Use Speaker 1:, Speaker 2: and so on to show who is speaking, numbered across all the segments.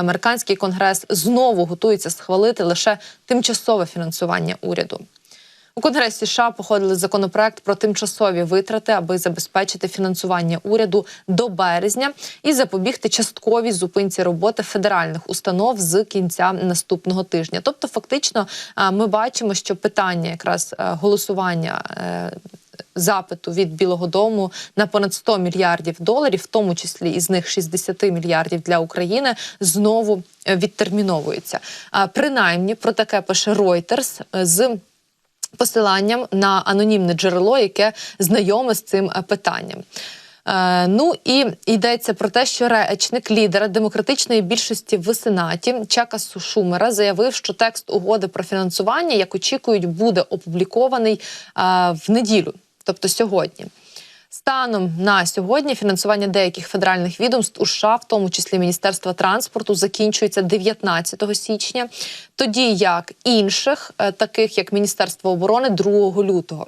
Speaker 1: Американський конгрес знову готується схвалити лише тимчасове фінансування уряду. У Конгресі США походили законопроект про тимчасові витрати, аби забезпечити фінансування уряду до березня і запобігти частковій зупинці роботи федеральних установ з кінця наступного тижня. Тобто, фактично, ми бачимо, що питання якраз е, голосування. Запиту від Білого Дому на понад 100 мільярдів доларів, в тому числі із них 60 мільярдів для України, знову е, відтерміновується. А принаймні про таке пише Reuters е, з посиланням на анонімне джерело, яке знайоме з цим е, питанням. Ну і йдеться про те, що речник лідера демократичної більшості в сенаті Чака Шумера заявив, що текст угоди про фінансування, як очікують, буде опублікований в неділю, тобто сьогодні. Станом на сьогодні фінансування деяких федеральних відомств у США, в тому числі Міністерства транспорту, закінчується 19 січня, тоді як інших, е, таких як Міністерство оборони, 2 лютого.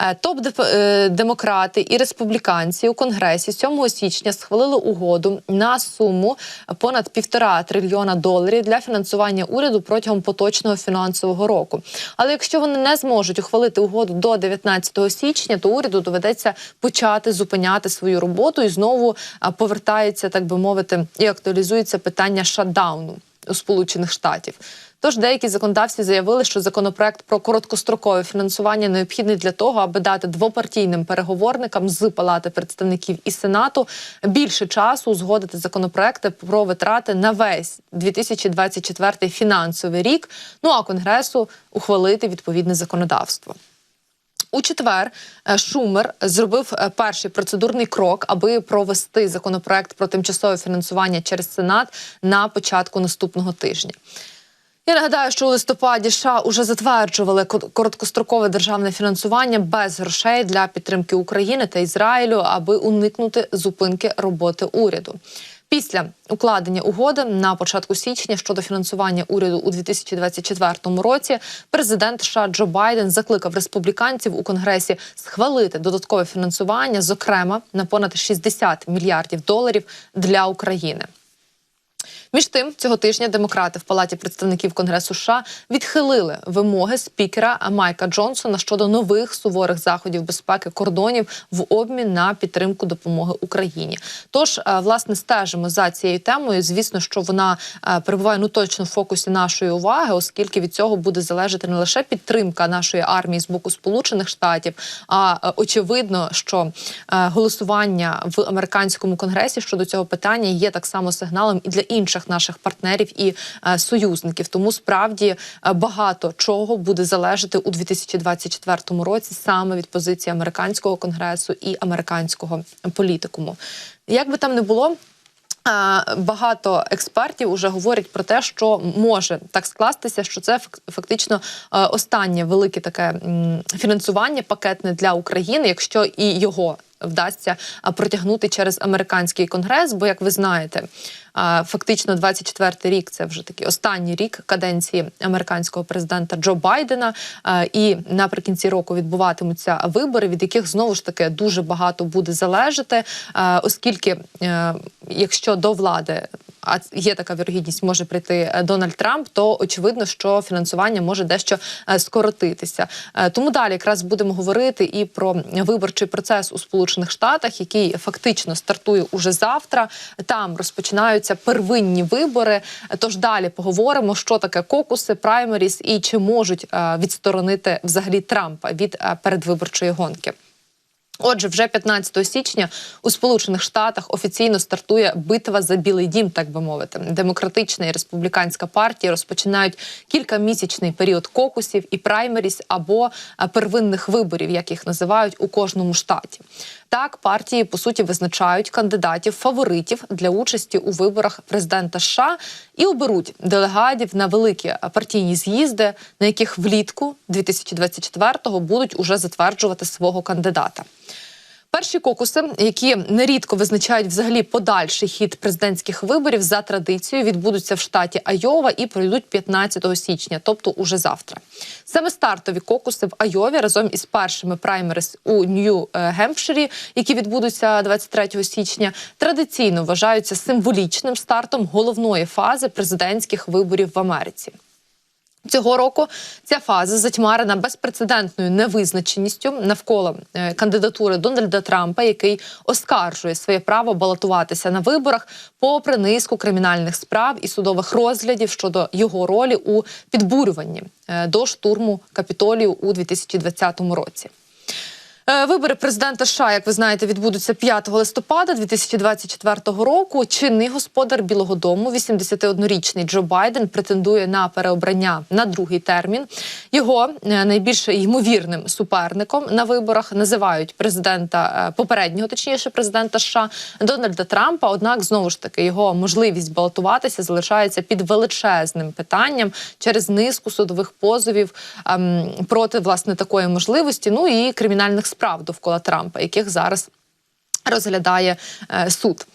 Speaker 1: Е, Топ-демократи і республіканці у конгресі 7 січня схвалили угоду на суму понад півтора трильйона доларів для фінансування уряду протягом поточного фінансового року. Але якщо вони не зможуть ухвалити угоду до 19 січня, то уряду доведеться почати зупиняти свою роботу і знову е, повертається, так би мовити, і актуалізується питання шатдауну у Сполучених Штатів. Тож деякі законодавці заявили, що законопроект про короткострокове фінансування необхідний для того, аби дати двопартійним переговорникам з Палати представників і Сенату більше часу узгодити законопроекти про витрати на весь 2024 фінансовий рік. Ну а конгресу ухвалити відповідне законодавство. У четвер е, Шумер зробив е, перший процедурний крок, аби провести законопроект про тимчасове фінансування через Сенат на початку наступного тижня. Я нагадаю, що у листопаді США уже затверджували ко- короткострокове державне фінансування без грошей для підтримки України та Ізраїлю, аби уникнути зупинки роботи уряду. Після укладення угоди на початку січня щодо фінансування уряду у 2024 році президент США Джо Байден закликав республіканців у конгресі схвалити додаткове фінансування, зокрема на понад 60 мільярдів доларів для України. Між тим, цього тижня демократи в палаті представників Конгресу США відхилили вимоги спікера Майка Джонсона щодо нових суворих заходів безпеки кордонів в обмін на підтримку допомоги Україні. Тож, е, власне, стежимо за цією темою. Звісно, що вона е, перебуває ну точно в фокусі нашої уваги, оскільки від цього буде залежати не лише підтримка нашої армії з боку Сполучених Штатів, а е, очевидно, що голосування в американському конгресі щодо цього питання є так само сигналом і для інших наших партнерів і е, союзників. Тому справді е, багато чого буде залежати у 2024 році саме від позиції американського конгресу і американського політикуму. Як би там не було. Е, Багато експертів вже говорять про те, що може так скластися, що це фак- фактично останнє велике таке фінансування пакетне для України, якщо і його вдасться протягнути через американський конгрес. Бо, як ви знаєте, фактично 24-й рік це вже такий останній рік каденції американського президента Джо Байдена. І наприкінці року відбуватимуться вибори, від яких знову ж таки дуже багато буде залежати, оскільки е, якщо до влади. А є така вірогідність, може прийти е, Дональд Трамп, то очевидно, що фінансування може дещо е, скоротитися. Е, Тому далі якраз будемо говорити і про виборчий процес у Сполучених Штатах, який фактично стартує уже завтра. Там розпочинаються первинні вибори. Тож далі поговоримо, що таке кокуси, праймеріс і чи можуть відсторонити взагалі Трампа від передвиборчої гонки. Отже, вже 15 січня у Сполучених Штатах офіційно стартує битва за білий дім, так би мовити. Демократична і республіканська партії розпочинають кількамісячний період кокусів і праймеріс або е, первинних виборів, як їх називають у кожному штаті. Так, партії по суті визначають кандидатів фаворитів для участі у виборах президента США і оберуть делегатів на великі партійні з'їзди, на яких влітку 2024-го будуть уже затверджувати свого кандидата. Перші кокуси, які нерідко визначають взагалі подальший хід президентських виборів за традицією, відбудуться в штаті Айова і пройдуть 15 січня, тобто уже завтра. Саме стартові кокуси в Айові разом із першими праймерис у Нью-Гемпширі, які відбудуться 23 січня, традиційно вважаються символічним стартом головної фази президентських виборів в Америці. Цього року ця фаза затьмарена безпрецедентною невизначеністю навколо е, кандидатури Дональда Трампа, який оскаржує своє право балотуватися на виборах, попри низку кримінальних справ і судових розглядів щодо його ролі у підбурюванні е, до штурму капітолію у 2020 році. Е, Вибори президента США, як ви знаєте, відбудуться 5 листопада 2024 року. Чинний господар Білого Дому, 81-річний Джо Байден, претендує на переобрання на другий термін. Його е, найбільш ймовірним суперником на виборах називають президента е, попереднього, точніше, президента США Дональда Трампа. Однак, знову ж таки, його можливість балотуватися залишається під величезним питанням через низку судових позовів ем, проти власне такої можливості. Ну і кримінальних справ довкола Трампа, яких зараз розглядає е, суд.